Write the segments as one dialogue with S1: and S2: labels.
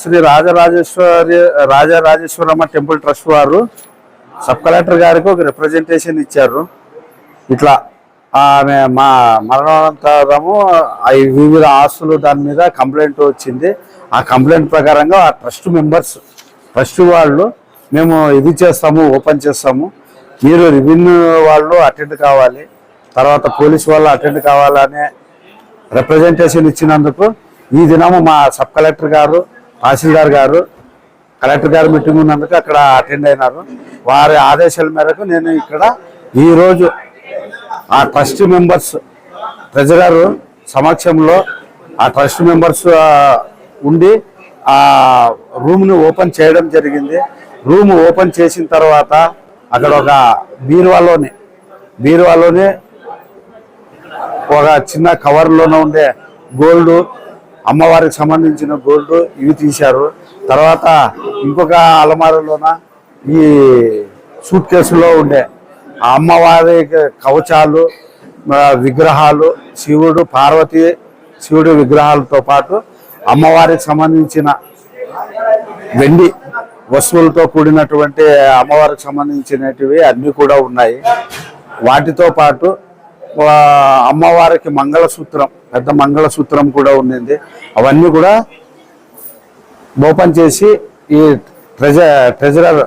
S1: Shri Rajarajeshwari Rajarajeshwaramma temple trust వారు sub collector గారికి ఒక రిప్రజెంటేషన్ ఇచ్చారు. ఇట్లా ఆమె మా మరణానంతరము వివిధ ఆస్తులు దాని మీద కంప్లైంట్ వచ్చింది. ఆ కంప్లైంట్ ప్రకారంగా ఆ ట్రస్ట్ మెంబర్స్ ట్రస్ట్ వాళ్ళు మేము ఇది చేస్తాము ఓపెన్ చేస్తాము. మీరు రెవెన్యూ వాళ్ళు అటెండ్ కావాలి. తర్వాత పోలీస్ వాళ్ళు అటెండ్ కావాలనే రిప్రజెంటేషన్ ఇచ్చినందుకు ఈ దినము మా సబ్ కలెక్టర్ గారు తహసీల్దార్ గారు కలెక్టర్ గారు మీటింగ్ ఉన్నందుకు అక్కడ అటెండ్ అయినారు. వారి ఆదేశాల మేరకు నేను ఇక్కడ ఈరోజు ఆ ట్రస్ట్ మెంబర్స్ ట్రెజరర్ సమక్షంలో ఆ ట్రస్ట్ మెంబర్స్ ఉండి ఆ రూమ్ను ఓపెన్ చేయడం జరిగింది. రూమ్ ఓపెన్ చేసిన తర్వాత అక్కడ ఒక బీరువాలోని బీరువాలోనే ఒక చిన్న కవర్లోనే ఉండే గోల్డ్ అమ్మవారికి సంబంధించిన గోల్డ్ ఇవి తీశారు. తర్వాత ఇంకొక అలమారలోన ఈ సూట్ కేసులో ఉండే ఆ అమ్మవారి కవచాలు విగ్రహాలు శివుడు పార్వతి శివుడు విగ్రహాలతో పాటు అమ్మవారికి సంబంధించిన వెండి వస్తువులతో కూడినటువంటి అమ్మవారికి సంబంధించినటివి అన్నీ కూడా ఉన్నాయి. వాటితో పాటు అమ్మవారికి మంగళసూత్రం పెద్ద మంగళసూత్రం కూడా ఉండింది. అవన్నీ కూడా ఓపెన్ చేసి ఈ ట్రెజ ట్రెజరర్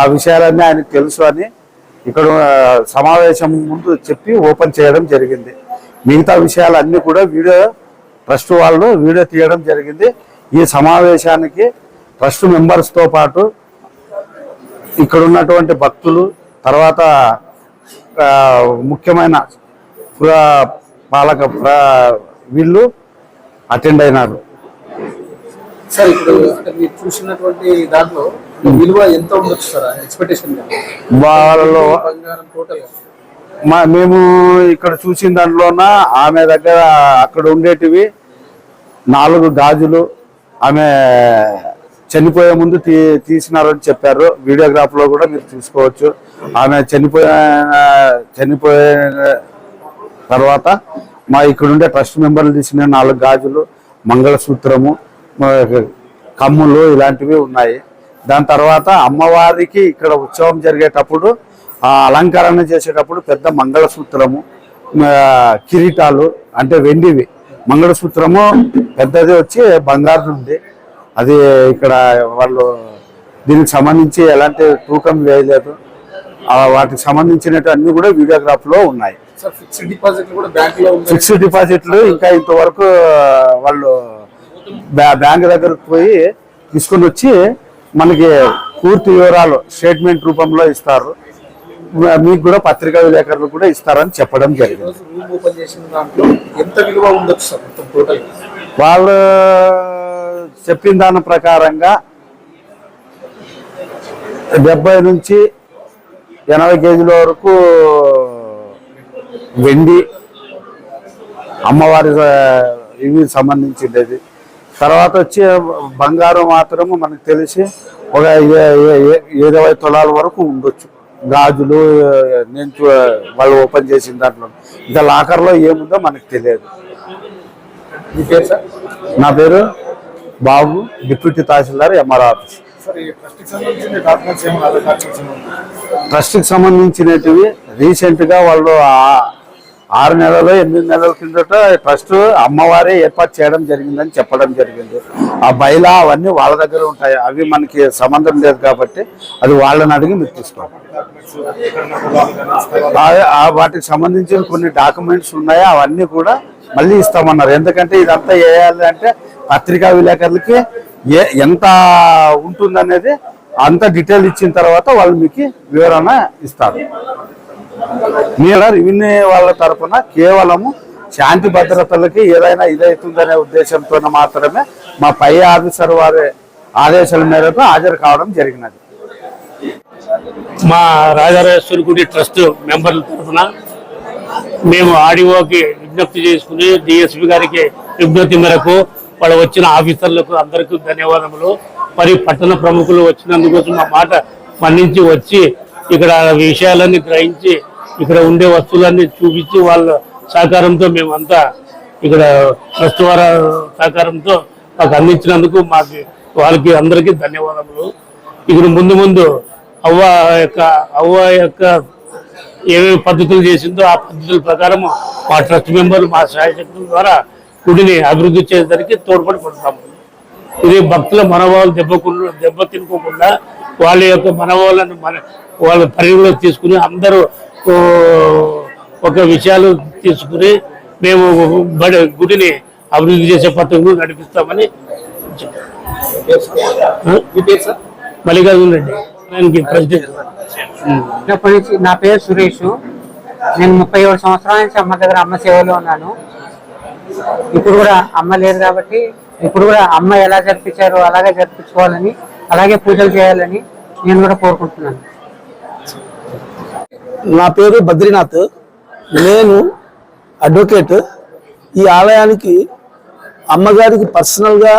S1: ఆ విషయాలన్నీ ఆయనకు తెలుసు అని ఇక్కడ సమావేశం ముందు చెప్పి ఓపెన్ చేయడం జరిగింది. మిగతా విషయాలన్నీ కూడా వీడియో ట్రస్ట్ వాళ్ళు వీడియో తీయడం జరిగింది. ఈ సమావేశానికి ట్రస్ట్ మెంబర్స్తో పాటు ఇక్కడ ఉన్నటువంటి భక్తులు తర్వాత ముఖ్యమైన పుర పాలక ప్ర- వీళ్ళు అటెండ్ అయినారు.
S2: సార్ ఇప్పుడు మీరు చూసినటువంటి దాంట్లో విలువ ఎంత ఉండొచ్చు సార్ ఎక్స్పెక్టేషన్
S1: వాళ్ళలో
S2: టోటల్
S1: మా మేము ఇక్కడ చూసిన దాంట్లోన ఆమె దగ్గర అక్కడ ఉండేటివి నాలుగు గాజులు ఆమె చనిపోయే ముందు తీ తీసినారని చెప్పారు. వీడియోగ్రాఫ్లో కూడా మీరు చూసుకోవచ్చు. ఆమె చనిపోయిన చనిపోయిన తర్వాత మా ఇక్కడుండే ట్రస్ట్ మెంబర్లు తీసిన నాలుగు గాజులు మంగళసూత్రము కమ్ములు ఇలాంటివి ఉన్నాయి. దాని తర్వాత అమ్మవారికి ఇక్కడ ఉత్సవం జరిగేటప్పుడు అలంకరణ చేసేటప్పుడు పెద్ద మంగళసూత్రము కిరీటాలు అంటే వెండివి. మంగళసూత్రము పెద్దది వచ్చి బంగారు ఉంది. అది ఇక్కడ వాళ్ళు దీనికి సంబంధించి ఎలాంటి తూకం వేయలేదు. వాటికి సంబంధించినట్టు అన్ని కూడా వీడియోగ్రాఫ్లో ఉన్నాయి.
S2: ఫిక్స్డ్ కూడా
S1: డిపాజిట్లు ఇంకా ఇంతవరకు వాళ్ళు బ్యా- బ్యాంక్ దగ్గరకు పోయి తీసుకొని వచ్చి మనకి పూర్తి వివరాలు స్టేట్మెంట్ రూపంలో ఇస్తారు. మీకు కూడా పత్రికా విలేకరులు కూడా ఇస్తారని చెప్పడం జరిగింది. వాళ్ళు చెప్పిన దాని ప్రకారంగా డెబ్బై నుంచి ఎనభై కేజీల వరకు వెండి అమ్మవారి ఇవి సంబంధించింది తర్వాత వచ్చి బంగారం మాత్రము మనకు తెలిసి ఒక ఇరవై తులాల వరకు ఉండొచ్చు. గాజులు నేను వాళ్ళు ఓపెన్ చేసిన దాంట్లో. ఇంకా లాకర్లో ఏముందో మనకు తెలియదు. నా పేరు Babu deputy tahsildar MR office.
S2: ట్రస్ట్కి
S1: సంబంధించినటివి రీసెంట్గా వాళ్ళు ఆరు నెలలు ఎనిమిది నెలల కిందట ట్రస్ట్ అమ్మవారే ఏర్పాటు చేయడం జరిగిందని చెప్పడం జరిగింది. ఆ బయలా అవన్నీ వాళ్ళ దగ్గర ఉంటాయి. అవి మనకి సంబంధం లేదు కాబట్టి అది వాళ్ళని అడిగి మీరు తీసుకోవాలి వాటికి సంబంధించిన కొన్ని డాక్యుమెంట్స్ ఉన్నాయో? అవన్నీ కూడా మళ్ళీ ఇస్తామన్నారు. ఎందుకంటే ఇదంతా వేయాలి అంటే పత్రికా విలేకరులకి ఏ ఎంత ఉంటుందనేది అంత డీటెయిల్ ఇచ్చిన తర్వాత వాళ్ళు మీకు వివరణ ఇస్తారు. మీరు రెవెన్యూ వాళ్ళ తరపున కేవలము శాంతి భద్రతలకి ఏదైనా ఇదవుతుందనే ఉద్దేశంతో మాత్రమే మా పై ఆఫీసర్ వారి ఆదేశాల మేరకు హాజరు కావడం జరిగినది.
S3: మా రాజారాజేశ్వరి గుడి ట్రస్ట్ మెంబర్ల తరఫున మేము ఆడిఓకి విజ్ఞప్తి చేసుకుని డిఎస్పి గారికి విజ్ఞప్తి మేరకు వాళ్ళు వచ్చిన ఆఫీసర్లకు అందరికీ ధన్యవాదములు. మరి పట్టణ ప్రముఖులు వచ్చినందుకోసం మా మాట మన్నించి వచ్చి ఇక్కడ విషయాలన్నీ గ్రహించి ఇక్కడ ఉండే వస్తువులన్నీ చూపించి వాళ్ళ సహకారంతో మేమంతా ఇక్కడ ట్రస్ట్ వారి సహకారంతో మాకు అందించినందుకు మాకు వాళ్ళకి అందరికీ ధన్యవాదములు. ఇక్కడ ముందు ముందు అవ్వ యొక్క అవ్వ యొక్క ఏమేమి పద్ధతులు చేసిందో ఆ పద్ధతుల ప్రకారం మా ట్రస్ట్ మెంబర్ మా సహాయశక్తుల ద్వారా గుడిని అభివృద్ధి చేసేసరికి తోడ్పడి పడతాము. ఇది భక్తుల మనోభావాలు దెబ్బకుండా దెబ్బ తినుకోకుండా వాళ్ళ యొక్క మనోభావాలను మన వాళ్ళ పరిగణలో తీసుకుని అందరూ ఒక విషయాలు తీసుకుని మేము బడి గుడిని అభివృద్ధి చేసే పద్ధతులు నడిపిస్తామని మల్లికార్జున రెడ్డి. ఆయనకి ప్రెసిడెంట్ ఉం.
S4: చిన్నప్పటి నుంచి నా పేరు సురేష్. నేను ముప్పై ఏడు సంవత్సరాల నుంచి అమ్మ దగ్గర అమ్మ సేవలో ఉన్నాను. ఇప్పుడు కూడా అమ్మ లేదు కాబట్టి ఇప్పుడు కూడా అమ్మ ఎలా జరిపించారో అలాగే జరిపించుకోవాలని అలాగే పూజలు చేయాలని నేను కూడా కోరుకుంటున్నాను.
S5: నా పేరు బద్రీనాథ్. నేను అడ్వకేట్. ఈ ఆలయానికి అమ్మగారికి పర్సనల్గా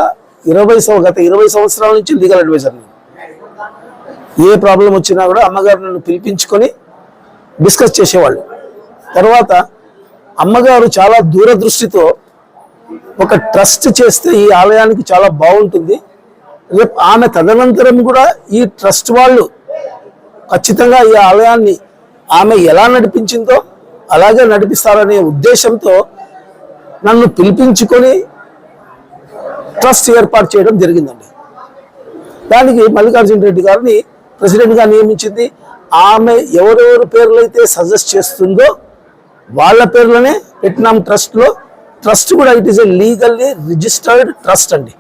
S5: ఇరవై గత ఇరవై సంవత్సరాల నుంచి లీగల్ అడ్వైజర్ ఏ ప్రాబ్లం వచ్చినా కూడా అమ్మగారు నన్ను పిలిపించుకొని డిస్కస్ చేసేవాళ్ళు. తర్వాత అమ్మగారు చాలా దూరదృష్టితో ఒక ట్రస్ట్ చేస్తే ఈ ఆలయానికి చాలా బాగుంటుంది. రేపు ఆమె తదనంతరం కూడా ఈ ట్రస్ట్ వాళ్ళు ఖచ్చితంగా ఈ ఆలయాన్ని ఆమె ఎలా నడిపించిందో అలాగే నడిపిస్తారనే ఉద్దేశంతో నన్ను పిలిపించుకొని ట్రస్ట్ ఏర్పాటు చేయడం జరిగిందండి. దానికి మల్లికార్జున రెడ్డి గారిని ప్రెసిడెంట్గా నియమించింది. ఆమె ఎవరెవరి పేర్లు అయితే సజెస్ట్ చేస్తుందో వాళ్ళ పేర్లనే పెట్టినాం ట్రస్ట్లో ట్రస్ట్ కూడా it is a legally registered trust అండి.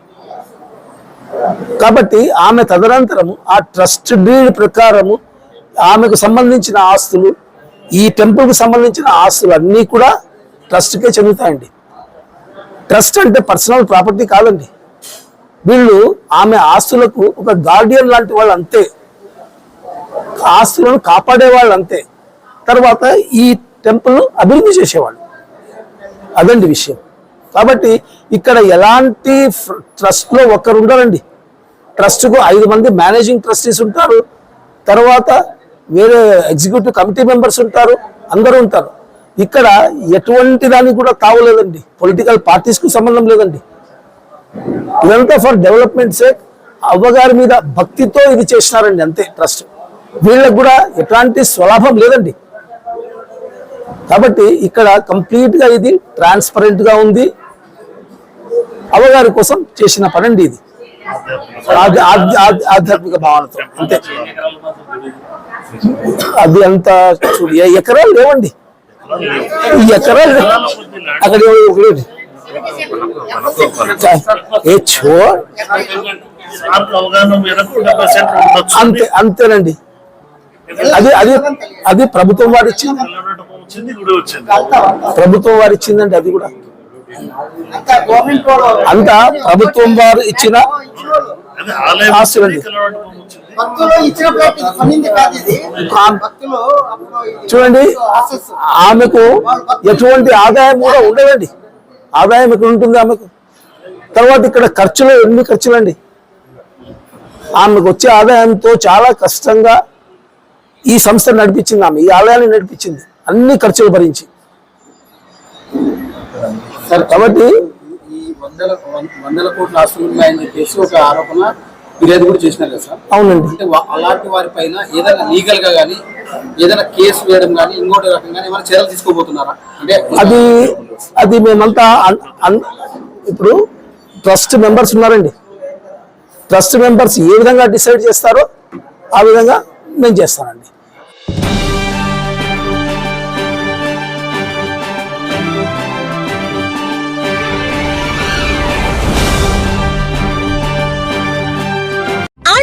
S5: కాబట్టి ఆమె తదనంతరం ఆ ట్రస్ట్ డీడ్ ప్రకారము ఆమెకు సంబంధించిన ఆస్తులు ఈ టెంపుల్కు సంబంధించిన ఆస్తులు అన్నీ కూడా ట్రస్ట్కే చెందుతాయండి. ట్రస్ట్ అంటే పర్సనల్ ప్రాపర్టీ కాదండి. వీళ్ళు ఆమె ఆస్తులకు ఒక గార్డియన్ లాంటి వాళ్ళు అంతే. ఆస్తులను కాపాడే వాళ్ళు అంతే. తర్వాత ఈ టెంపుల్ అభివృద్ధి చేసేవాళ్ళు. అదండి విషయం. కాబట్టి ఇక్కడ ఎలాంటి ట్రస్ట్లో ఒకరు ఉండరండి. ట్రస్ట్కు ఐదు మంది మేనేజింగ్ ట్రస్టీస్ ఉంటారు. తర్వాత వేరే ఎగ్జిక్యూటివ్ కమిటీ మెంబర్స్ ఉంటారు అందరూ ఉంటారు. ఇక్కడ ఎటువంటి దానికి కూడా తావలేదండి పొలిటికల్ పార్టీస్కు సంబంధం లేదండి. ఇదంతా ఫర్ డెవలప్మెంట్ సేక్ అవ్వగారి మీద భక్తితో ఇది చేసినారండి అంతే ట్రస్ట్. వీళ్ళకు కూడా ఎట్లాంటి స్వలాభం లేదండి. కాబట్టి ఇక్కడ కంప్లీట్గా ఇది ట్రాన్స్పరెంట్గా ఉంది. అవ్వగారి కోసం చేసిన పనండి ఇది. ఆధ్యాత్మిక భావనతో అంతే. అది అంత చూడు ఏ ఎకరాలు లేవండి. ఎకరాలు అక్కడ ఒకటి ఏ చో అంతే అంతేనండి. అది అది అది ప్రభుత్వం వారు ఇచ్చింది. ప్రభుత్వం వారు ఇచ్చిందండి అది కూడా. అంతా ప్రభుత్వం వారు ఇచ్చిన చూడండి. ఆమెకు ఎటువంటి ఆదాయం కూడా ఉండదండి. ఆదాయం ఇక్కడ ఉంటుంది ఆమెకు. తర్వాత ఇక్కడ ఖర్చులు ఎన్ని ఖర్చులండి? ఆమెకు వచ్చే ఆదాయంతో చాలా కష్టంగా ఈ సంస్థ నడిపించింది ఆమె ఈ ఆలయాన్ని నడిపించింది. అన్ని ఖర్చులు భరించి.
S2: సార్.
S5: కాబట్టి
S2: వందల వందల కోట్ల ఆస్తులు ఉన్నాయని చెప్పేసి ఒక ఆరోపణ ఫిర్యాదు కూడా చేసినారు కదా సార్?
S5: అవునండి.
S2: అంటే అలాంటి వారి పైన ఏదైనా లీగల్గా కానీ ఏదైనా కేసు వేయడం కానీ ఇంకోటి రకంగా ఏమైనా చర్యలు తీసుకోబోతున్నారా? అంటే
S5: అది అది మేమంతా ఇప్పుడు ట్రస్ట్ మెంబర్స్ ఉన్నారండి. ట్రస్ట్ మెంబర్స్ ఏ విధంగా డిసైడ్ చేస్తారో ఆ విధంగా నేను చేస్తానండి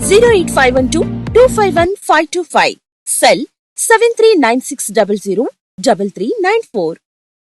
S6: 08512 Cell 7396003394